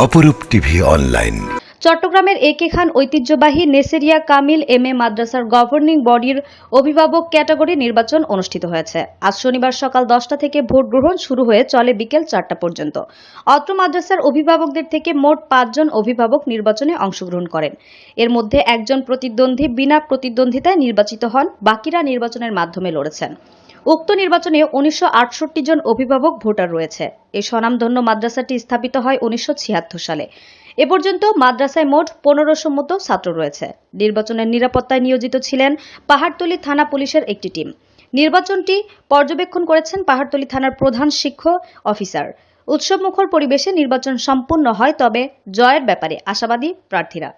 অপরূপ TV online. চট্টগ্রামের একে খান ঐতিহ্যবাহী নেসেরিয়া কামিল এম এ মাদ্রাসার গভর্নিং বডির অভিভাবক ক্যাটাগরি নির্বাচন অনুষ্ঠিত হয়েছে। আজ শনিবার সকাল দশটা থেকে ভোট গ্রহণ শুরু হয়ে চলে বিকেল চারটা পর্যন্ত। অত্র মাদ্রাসার অভিভাবকদের থেকে মোট পাঁচজন অভিভাবক নির্বাচনে অংশগ্রহণ করেন। এর মধ্যে একজন প্রতিদ্বন্দ্বী বিনা প্রতিদ্বন্দ্বিতায় নির্বাচিত হন, বাকিরা নির্বাচনের মাধ্যমে লড়েছেন। উক্ত নির্বাচনে উনিশশো আটষট্টি জন অভিভাবক ভোটার রয়েছে। এই স্বনামধন্য মাদ্রাসাটি স্থাপিত হয় উনিশশো ছিয়াত্তর সালে। এ পর্যন্ত মাদ্রাসায় মোট পনেরোশো মতো ছাত্র রয়েছে। নির্বাচনের নিরাপত্তায় নিয়োজিত ছিলেন পাহাড়তলী থানা পুলিশের একটি টিম। নির্বাচনটি পর্যবেক্ষণ করেছেন পাহাড়তলী থানার প্রধান শিক্ষক অফিসার। উৎসবমুখর পরিবেশে নির্বাচন সম্পূর্ণ হয়, তবে জয়ের ব্যাপারে আশাবাদী প্রার্থীরা।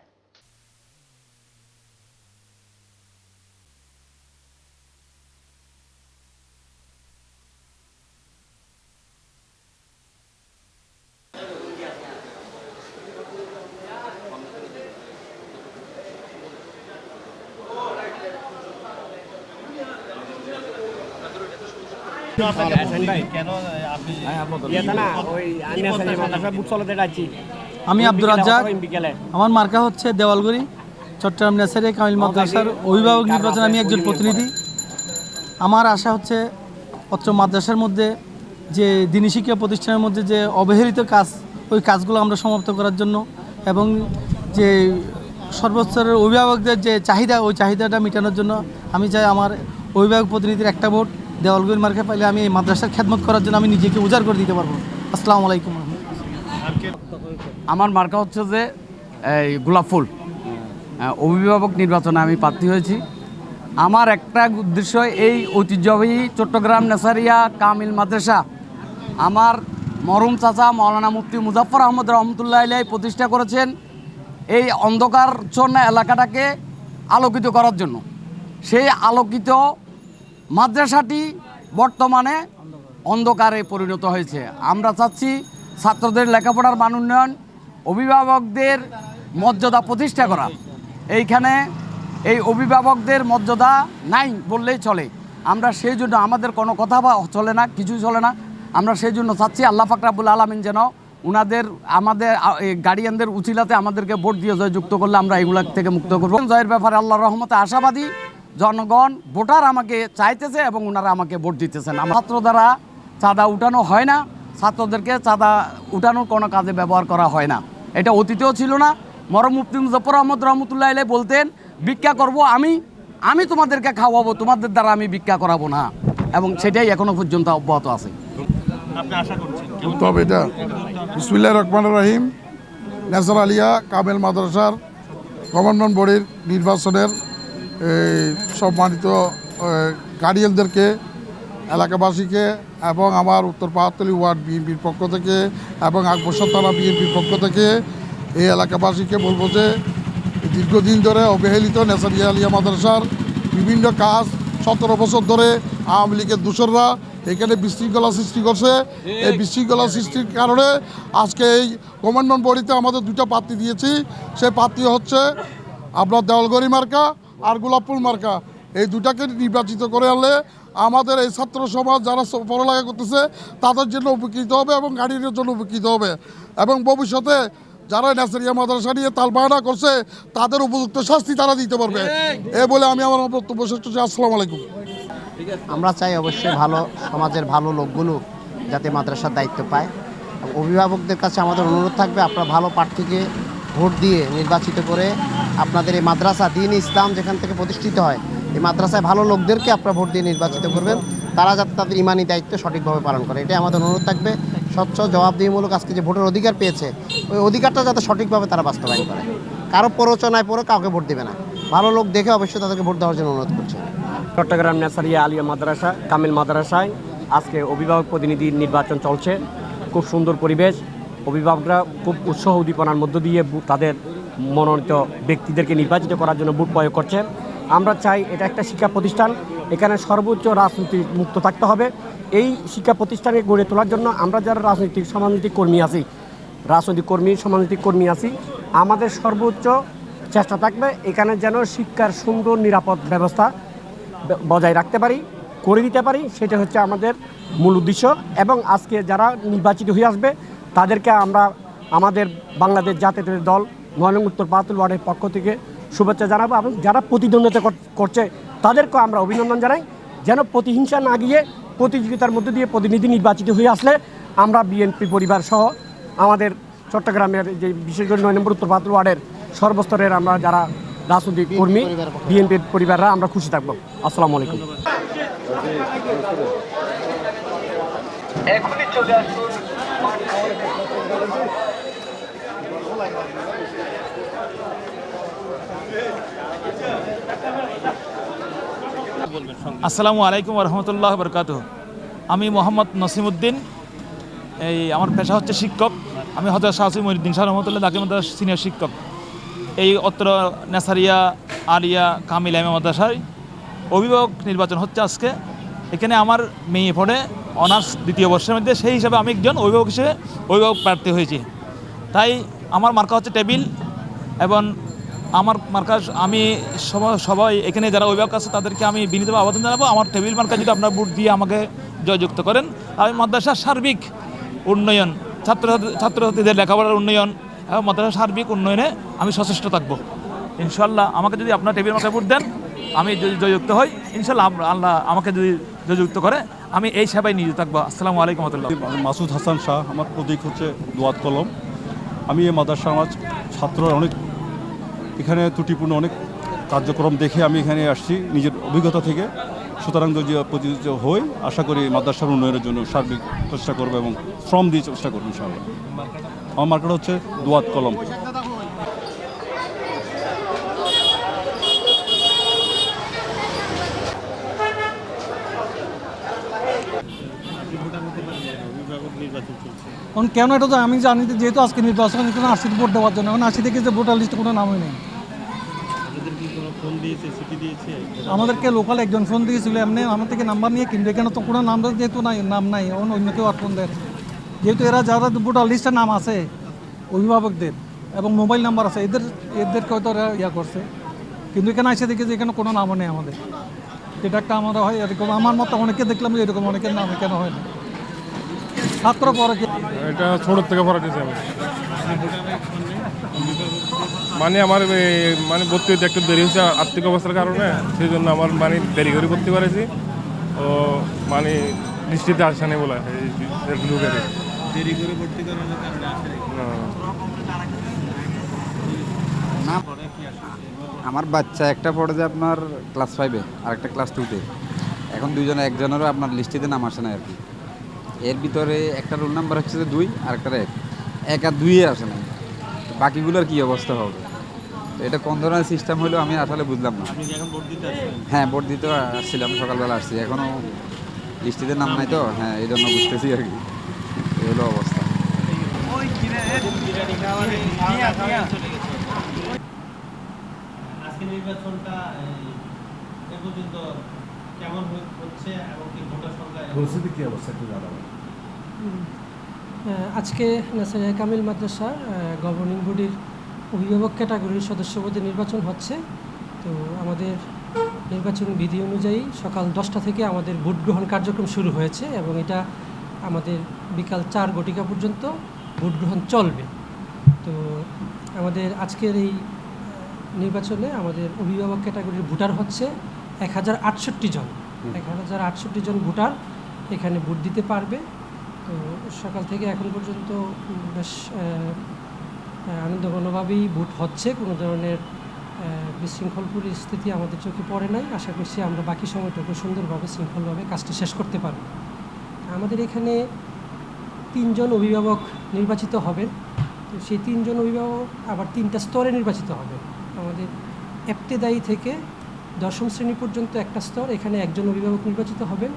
আমি আব্দুর রাজ্জাক। আমার মার্কা হচ্ছে দেওয়ালগুড়ি, চট্টগ্রাম নেসারি, কামিল মাদ্রাসার অভিভাবক নির্বাচনে আমি একজন প্রতিনিধি। আমার আশা হচ্ছে অত্র মাদ্রাসার মধ্যে যে দিনী শিক্ষা প্রতিষ্ঠানের মধ্যে যে অবহেলিত কাজ, ওই কাজগুলো আমরা সমাপ্ত করার জন্য এবং যে সর্বোচ্চের অভিভাবকদের যে চাহিদা, ওই চাহিদাটা মেটানোর জন্য আমি চাই আমার অভিভাবক প্রতিনিধির একটা ভোট। দেওয়ালগুড়ির মার্কে পাইলে আমি এই মাদ্রাসার খেদমত করার জন্য আমি নিজেকে উজাড় করে দিতে পারব। আসসালামু আলাইকুম আমার মার্কা হচ্ছে যে, এই গোলাপ ফুল। অভিভাবক নির্বাচনে আমি প্রার্থী হয়েছি। আমার একটা উদ্দেশ্য এই ঐতিহ্যবাহী চট্টগ্রাম নেসারিয়া কামিল মাদ্রাসা। আমার মরম চাচা মৌলানা মুফতি মুজাফর আহমদ রহমতুল্লাহ আলাই প্রতিষ্ঠা করেছেন এই অন্ধকারচ্ছন্ন এলাকাটাকে আলোকিত করার জন্য। সেই আলোকিত মাদ্রাসাটি বর্তমানে অন্ধকারে পরিণত হয়েছে। আমরা চাচ্ছি ছাত্রদের লেখাপড়ার মান উন্নয়ন, অভিভাবকদের মর্যাদা প্রতিষ্ঠা করা। এইখানে এই অভিভাবকদের মর্যাদা নাই বললেই চলে। আমরা সেই জন্য আমাদের কোনো কথা বা চলে না, কিছুই চলে না। আমরা সেই জন্য চাচ্ছি আল্লাহ ফাকরাবুল আলমিন যেন উনাদের, আমাদের গার্ডিয়ানদের উচিলাতে আমাদেরকে ভোট দিয়ে জয়যুক্ত করলে আমরা এগুলা থেকে মুক্ত করব। জয়ের ব্যাপারে আল্লাহ রহমতে আশাবাদী। জনগণ ভোটার আমাকে চাইতেছে এবং ওনারা আমাকে ভোট দিতেছেন। আমার ছাত্র দ্বারা চাঁদা উঠানো হয় না। ছাত্রদেরকে চাঁদা উঠানোর কোনো কাজে ব্যবহার করা হয় না। এটা অতীতেও ছিল না। মরম মুফতি মুজফর আহমদ রহমতুল্লাহ আলাই বলতেন ভিক্ষা করব আমি আমি তোমাদেরকে খাওয়াবো তোমাদের দ্বারা আমি ভিক্ষা করাবো না। এবং সেটাই এখনও পর্যন্ত অব্যাহত আছে। তবে এটা। বিসমুল্লাহ রহমান রহিম। নেসার আলিয়া কামেল মাদ্রাসার গভর্নমেন্ট বডির নির্বাচনের সম্মানিত গার্ডিয়ানদেরকে এলাকাবাসীকে এবং আমার উত্তর পাহাড়তলি ওয়ার্ড বিএনপির পক্ষ থেকে এবং আকবর্ষা থানা বিএনপির পক্ষ থেকে এই এলাকাবাসীকে বলব যে দীর্ঘদিন ধরে অবহেলিত নেসারিয়া আলিয়া মাদ্রাসার বিভিন্ন কাজ সতেরো বছর ধরে আওয়ামী লীগের দূষররা এখানে বিশৃঙ্খলা সৃষ্টি করছে। এই বিশৃঙ্খলা সৃষ্টির কারণে আজকে এই কমান্ডন বডিতে আমাদের দুটা প্রার্থী দিয়েছি। সেই প্রার্থী হচ্ছে আপনার দেওয়ালগড়ি মার্কা আর গোলাপপুর মার্কা। এই দুটাকে নির্বাচিত করে আনলে আমাদের এই ছাত্র সমাজ যারা পড়ালেখা করতেছে, তাদের জন্য উপকৃত হবে এবং গাড়ির জন্য উপকৃত হবে। এবং ভবিষ্যতে যারা ন্যাসারিয়া মাদ্রাসা নিয়ে তালবাহানা করছে, তাদের উপযুক্ত শাস্তি তারা দিতে পারবে। এ বলে আমি আমার বক্তব্য শেষ করছি। আসসালামু আলাইকুম। আমরা চাই অবশ্যই ভালো সমাজের ভালো লোকগুলো যাতে মাদ্রাসার দায়িত্ব পায়। অভিভাবকদের কাছে আমাদের অনুরোধ থাকবে, আপনারা ভালো প্রার্থীকে ভোট দিয়ে নির্বাচিত করে আপনাদের এই মাদ্রাসা দিন ইসলাম যেখান থেকে প্রতিষ্ঠিত হয়, এই মাদ্রাসায় ভালো লোকদেরকে আপনারা ভোট দিয়ে নির্বাচিত করবেন। তারা যাতে তাদের ইমানি দায়িত্ব সঠিকভাবে পালন করে। এটাই আমাদের অনুরোধ থাকবে। স্বচ্ছ, জবাবদিহিমূলক আজকে যে ভোটের অধিকার পেয়েছে, ওই অধিকারটা যাতে সঠিকভাবে তারা বাস্তবায়ন করে। কারও প্ররোচনায় পড়ে কাউকে ভোট দেবে না। ভালো লোক দেখে অবশ্যই তাদেরকে ভোট দেওয়ার জন্য অনুরোধ করছে। চট্টগ্রাম নেসারিয়া আলিয়া মাদ্রাসা, কামিল মাদ্রাসায় আজকে অভিভাবক প্রতিনিধি নির্বাচন চলছে। খুব সুন্দর পরিবেশ। অভিভাবকরা খুব উৎসাহ উদ্দীপনার মধ্য দিয়ে তাদের মনোনীত ব্যক্তিদেরকে নির্বাচিত করার জন্য ভোট প্রয়োগ করছে আমরা চাই এটা একটা শিক্ষা প্রতিষ্ঠান, এখানে সর্বোচ্চ রাজনীতি মুক্ত থাকতে হবে। এই শিক্ষা প্রতিষ্ঠানে গড়ে তোলার জন্য আমরা যারা রাজনৈতিক সমাজনৈতিক কর্মী আছি, রাজনৈতিক কর্মী, সমাজনৈতিক কর্মী আছি, আমাদের সর্বোচ্চ চেষ্টা থাকবে এখানে যেন শিক্ষার সুন্দর, নিরাপদ ব্যবস্থা বজায় রাখতে পারি, করে দিতে পারি, সেটা হচ্ছে আমাদের মূল উদ্দেশ্য। এবং আজকে যারা নির্বাচিত হয়ে আসবে তাদেরকে আমরা আমাদের বাংলাদেশ জাতীয় দল নয় উত্তর পাতুল ওয়ার্ডের পক্ষ থেকে শুভেচ্ছা জানাব এবং যারা প্রতিদ্বন্দ্বিতা কর- করছে তাদেরকেও আমরা অভিনন্দন জানাই। যেন প্রতিহিংসা না গিয়ে প্রতিযোগিতার মধ্যে দিয়ে প্রতিনিধি নির্বাচিত হয়ে আসলে আমরা বিএনপি পরিবার সহ আমাদের চট্টগ্রামের যে বিশেষ করে নয় নম্বর উত্তর পাতুল ওয়ার্ডের সর্বস্তরের আমরা যারা রাজনৈতিক কর্মী বিএনপির পরিবাররা আমরা খুশি থাকব। আসসালামু আলাইকুম। আসসালামু আলাইকুম রহমতুল্লাহ বরকাত আমি মোহাম্মদ নসিমুদ্দিন, এই আমার পেশা হচ্ছে শিক্ষক। আমি হজরত শাহসি মহিউদ্দিন শাহ রহমতুল্লাহ দাকির মাদ্রাস সিনিয়র শিক্ষক। এই অত্র নেসারিয়া, আলিয়া, কামিল এম মাদ্রাসায় অভিভাবক নির্বাচন হচ্ছে আজকে। এখানে আমার মেয়ে পড়ে অনার্স দ্বিতীয় বর্ষের মধ্যে, সেই হিসাবে আমি একজন অভিভাবক হিসেবে অভিভাবক প্রার্থী হয়েছি। তাই আমার মার্কা হচ্ছে টেবিল এবং আমার মার্কা আমি সবাই এখানে যারা অভিভাবক আছে, তাদেরকে আমি বিনীতভাবে আবেদন জানাব, আমার টেবিল মার্কা যদি আপনার বুট দিয়ে আমাকে জয়যুক্ত করেন। আমি মাদ্রাসার সার্বিক উন্নয়ন ছাত্র ছাত্রছাত্রীদের লেখাপড়ার উন্নয়ন এবং মাদ্রাসার সার্বিক উন্নয়নে আমি সচেষ্ট থাকব। ইনশাল্লাহ আমাকে যদি আপনার টেবিল মার্কা বুট দেন আমি যদি জয়যুক্ত হই, ইনশাল্লাহ আল্লাহ আমাকে যদি জয়যুক্ত করে, আমি এই সেবায় নিয়োজিত থাকব। আসসালামু আলাইকুম মাসুদ হাসান শাহ, আমার প্রতীক হচ্ছে দোয়াত কলম। আমি এই মাদ্রাসা আমার ছাত্র অনেক এখানে ত্রুটিপূর্ণ অনেক কার্যক্রম দেখে আমি এখানে আসছি, নিজের অভিজ্ঞতা থেকে। সুতরাং যদি প্রতিযোগিত হই, আশা করি মাদ্রাসার উন্নয়নের জন্য সার্বিক চেষ্টা করব এবং শ্রম দিয়ে চেষ্টা করব, ইনশাআল্লাহ। আমার মার্কেট হচ্ছে দোয়াত কলম। এখন কেন এটা তো আমি জানি যে যেহেতু আজকে নির্বাচন কোনো আসছি ভোট দেওয়ার জন্য। এখন আসি থেকে যে ভোটার লিস্টে কোনো নামই নেই। আমাদেরকে লোকাল একজন ফোন দিয়েছিল এমনি আমার থেকে নাম্বার নিয়ে কিনবে। কেন তো কোনো নাম যেহেতু নাই নাম নাই এখন অন্য কেউ আর ফোন দেয় যেহেতু এরা যারা ভোটার লিস্টে নাম আছে অভিভাবকদের এবং মোবাইল নাম্বার আছে এদের এদেরকে হয়তো এরা ইয়া করছে। কিন্তু এখানে এসে দেখি যে এখানে কোনো নামও নেই আমাদের। এটা একটা আমরা হয় এরকম আমার মতো অনেকে দেখলাম যে এরকম অনেকের নাম কেন হয় না। ছাত্র পরে এটা ছোটোর থেকে পড়া দিয়েছি আমি। মানে আমার মানে ভর্তি হতে একটু দেরি হয়েছে আর্থিক অবস্থার কারণে সেই জন্য আমার মানে দেরি করে ভর্তি করেছি। ও মানে দৃষ্টিতে আসে না বলে এই দেরি। করে ভর্তি আমার বাচ্চা একটা পড়ে যে আপনার ক্লাস ফাইভে আর একটা ক্লাস টুতে এখন দুইজনে একজনেরও আপনার লিস্টিতে নাম আসে না আর কি। এর ভিতরে একটা রোল নাম্বার হচ্ছে যে দুই আর একটা এক এক আর দুইয়ে আসে না। বাকিগুলোর কী অবস্থা হবে? তো এটা কোন ধরনের সিস্টেম হলো আমি আসলে বুঝলাম না। হ্যাঁ ভোট দিতে আসছিলাম সকালবেলা আসছি। এখনও লিস্টিতে নাম নাই তো। হ্যাঁ এই জন্য বুঝতেছি আর কি। এই হলো অবস্থা। আজকে নির্বাচনটা এ পর্যন্ত কেমন হচ্ছে এবং কি ভোটার সংখ্যা পরিস্থিতি কি অবস্থা একটু জানাবেন। আজকে নাসারিয়া কামিল মাদ্রাসা গভর্নিং বডির অভিভাবক ক্যাটাগরির সদস্য পদে নির্বাচন হচ্ছে। তো আমাদের নির্বাচন বিধি অনুযায়ী সকাল দশটা থেকে আমাদের ভোট গ্রহণ কার্যক্রম শুরু হয়েছে এবং এটা আমাদের বিকাল চার ঘটিকা পর্যন্ত ভোট গ্রহণ চলবে। তো আমাদের আজকের এই নির্বাচনে আমাদের অভিভাবক ক্যাটাগরির ভোটার হচ্ছে এক হাজার আটষট্টি জন। এক হাজার আটষট্টি জন ভোটার এখানে ভোট দিতে পারবে। তো সকাল থেকে এখন পর্যন্ত বেশ আনন্দঘনভাবেই ভোট হচ্ছে। কোনো ধরনের বিশৃঙ্খল পরিস্থিতি আমাদের চোখে পড়ে নাই। আশা করছি আমরা বাকি সময়টুকু সুন্দরভাবে শৃঙ্খলভাবে কাজটা শেষ করতে পারব। আমাদের এখানে তিনজন অভিভাবক নির্বাচিত হবেন। তো সেই তিনজন অভিভাবক আবার তিনটা স্তরে নির্বাচিত হবে আমাদের এপ্তেদায়ী থেকে দশম শ্রেণি পর্যন্ত একটা স্তর, এখানে একজন অভিভাবক নির্বাচিত হবেন।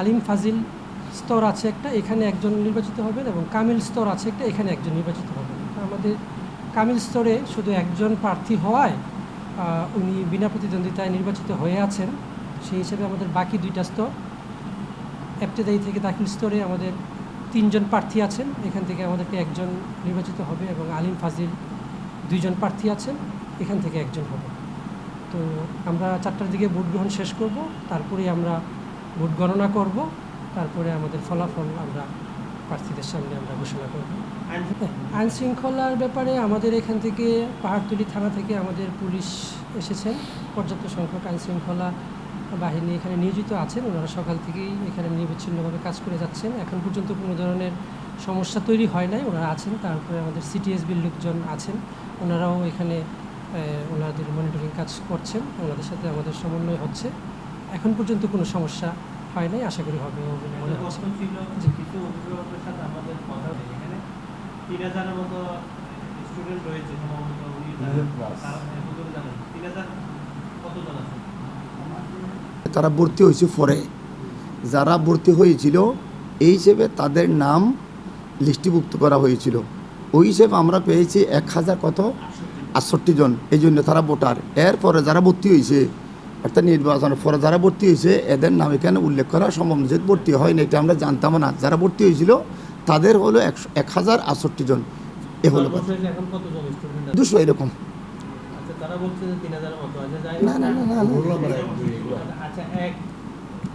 আলিম ফাজিল স্তর আছে একটা, এখানে একজন নির্বাচিত হবেন এবং কামিল স্তর আছে একটা, এখানে একজন নির্বাচিত হবেন। আমাদের কামিল স্তরে শুধু একজন প্রার্থী হওয়ায় উনি বিনা প্রতিদ্বন্দ্বিতায় নির্বাচিত হয়ে আছেন। সেই হিসেবে আমাদের বাকি দুইটা স্তর এপ্তেদায়ী থেকে দাখিল স্তরে আমাদের তিনজন প্রার্থী আছেন। এখান থেকে আমাদেরকে একজন নির্বাচিত হবে এবং আলিম ফাজিল দুইজন প্রার্থী আছেন। এখান থেকে একজন হবে। তো আমরা চারটার দিকে ভোট গ্রহণ শেষ করব তারপরে আমরা ভোট গণনা করব, তারপরে আমাদের ফলাফল আমরা প্রার্থীদের সামনে আমরা ঘোষণা করব। আইন শৃঙ্খলার ব্যাপারে আমাদের এখান থেকে পাহাড়তলি থানা থেকে আমাদের পুলিশ এসেছেন। পর্যাপ্ত সংখ্যক আইন শৃঙ্খলা বাহিনী এখানে নিয়োজিত আছেন। ওনারা সকাল থেকেই এখানে নিরবিচ্ছিন্নভাবে কাজ করে যাচ্ছেন। এখন পর্যন্ত কোনো ধরনের সমস্যা তৈরি হয় নাই। ওনারা আছেন, তারপরে আমাদের সিটিএসবির লোকজন আছেন। ওনারাও এখানে ওনাদের মনিটরিং কাজ করছেন ওনাদের সাথে আমাদের সমন্বয় হচ্ছে। এখন পর্যন্ত কোনো সমস্যা হয় নাই আশা করি হবে বলে মনে হচ্ছে। কিছু অভিভাবকের সাথে আমাদের কথা এখানে তিন হাজারের মতো স্টুডেন্ট রয়েছে সম্ভবত তারা তিন হাজার কতজন আছে? তারা ভর্তি হয়েছে পরে যারা ভর্তি হয়েছিল এই হিসেবে তাদের নাম লিস্টিভুক্ত করা হয়েছিল। ওই হিসেবে আমরা পেয়েছি এক হাজার কত? আটষট্টি জন এই জন্য তারা ভোটার। এরপরে যারা ভর্তি হয়েছে অর্থাৎ নির্বাচনের পরে যারা ভর্তি হয়েছে এদের নাম এখানে উল্লেখ করা সম্ভব যেহেতু ভর্তি হয়নি এটা আমরা জানতাম না। যারা ভর্তি হয়েছিল তাদের হলো একশো এক হাজার আটষট্টি জন। এ হলো দুশো এরকম। আচ্ছা যে যাই না, না, না, না, না। আচ্ছা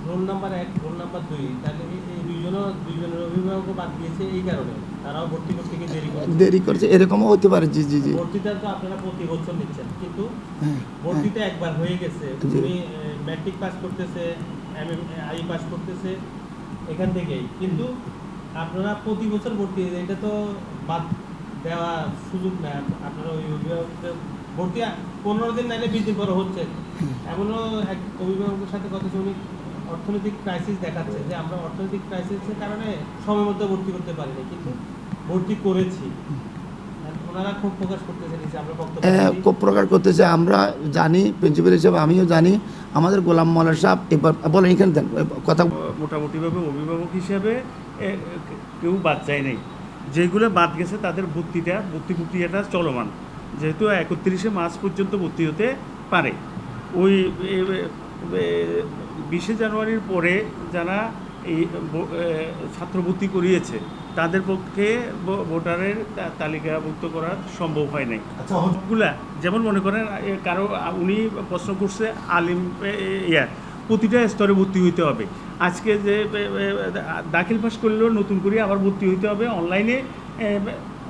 রোল নাম্বার এক রোল নাম্বার দুই তাহলে এই- দুইজনও দুইজনের অভিভাবকও বাদ দিয়েছে এই কারণে। তারাও ভর্তি করতে গিয়ে দেরি করছে। দেরি করছে এরকমও হতে পারে জি জি জি। ভর্তিটা তো আপনারা প্রতি বছর নিচ্ছেন কিন্তু হ্যাঁ ভর্তিতে একবার হয়ে গেছে। উনি ম্যাট্রিক পাস করতেছে এমএম আই পাস করতেছে এখান থেকেই। কিন্তু আপনারা প্রতি বছর ভর্তি এটা তো বাদ দেওয়া সুযোগ না। আপনারা ওই অভিভাবকদের ভর্তি পনেরো দিন নাইলে বিশ দিন পরে হচ্ছে। এমনও এক অভিভাবকের সাথে কথা শুনি অর্থনৈতিক ক্রাইসিস দেখাচ্ছে যে আমরা অর্থনৈতিক ক্রাইসিসের কারণে সময় মতো ভর্তি করতে পারিনি কিন্তু ভর্তি করেছি। খুব প্রকাশ হ্যাঁ। খুব প্রকার করতেছে আমরা জানি প্রিন্সিপাল হিসেবে আমিও জানি আমাদের গোলাম সাহেব এবার বলেন এখানে দেন কথা মোটামুটিভাবে অভিভাবক হিসেবে কেউ বাদ যায় নাই। যেগুলো বাদ গেছে তাদের ভর্তিটা ভর্তি প্রক্রিয়াটা চলমান। যেহেতু একত্রিশে মার্চ পর্যন্ত ভর্তি হতে পারে। ওই বিশে জানুয়ারির পরে যারা এই ব- এ, ছাত্র ভর্তি করিয়েছে তাদের পক্ষে ভোটারের তালিকাভুক্ত করা সম্ভব হয় নাই। সবগুলা যেমন মনে করেন কারও উনি প্রশ্ন করছে আলিম ইয়া প্রতিটা স্তরে ভর্তি হইতে হবে। আজকে যে দাখিল পাস করলেও নতুন করে আবার ভর্তি হইতে হবে অনলাইনে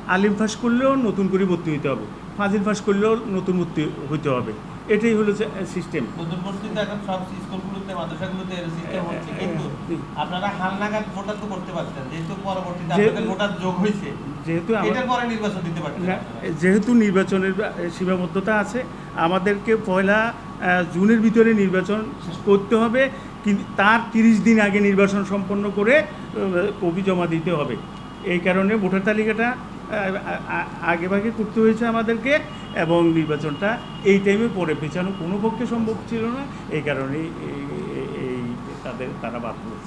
আলিম পাস করলেও নতুন করে ভর্তি হইতে হবে ফাজিল পাস করলেও নতুন ভর্তি হইতে হবে। এটাই হলো সিস্টেম পরিস্থিতি এখন সব স্কুলগুলোতে মাদ্রাসাগুলোতে এর সিস্টেম হচ্ছে কিন্তু আপনারা হালনাগাদ ভোটার তো করতে পারছেন যেহেতু পরবর্তীতে আপনাদের ভোটার যোগ হয়েছে। যেহেতু এটার পরে নির্বাচন দিতে পারছেন না, যেহেতু নির্বাচনের সীমাবদ্ধতা আছে আমাদেরকে পয়লা জুনের ভিতরে নির্বাচন করতে হবে কিন্তু তার তিরিশ দিন আগে নির্বাচন সম্পন্ন করে কপি জমা দিতে হবে। এই কারণে ভোটার তালিকাটা আগে ভাগে করতে হয়েছে আমাদেরকে, এবং নির্বাচনটা এই টাইমে পরে পেছানো কোনো পক্ষে সম্ভব ছিল না, এই কারণেই এই তাদের, তারা পড়েছে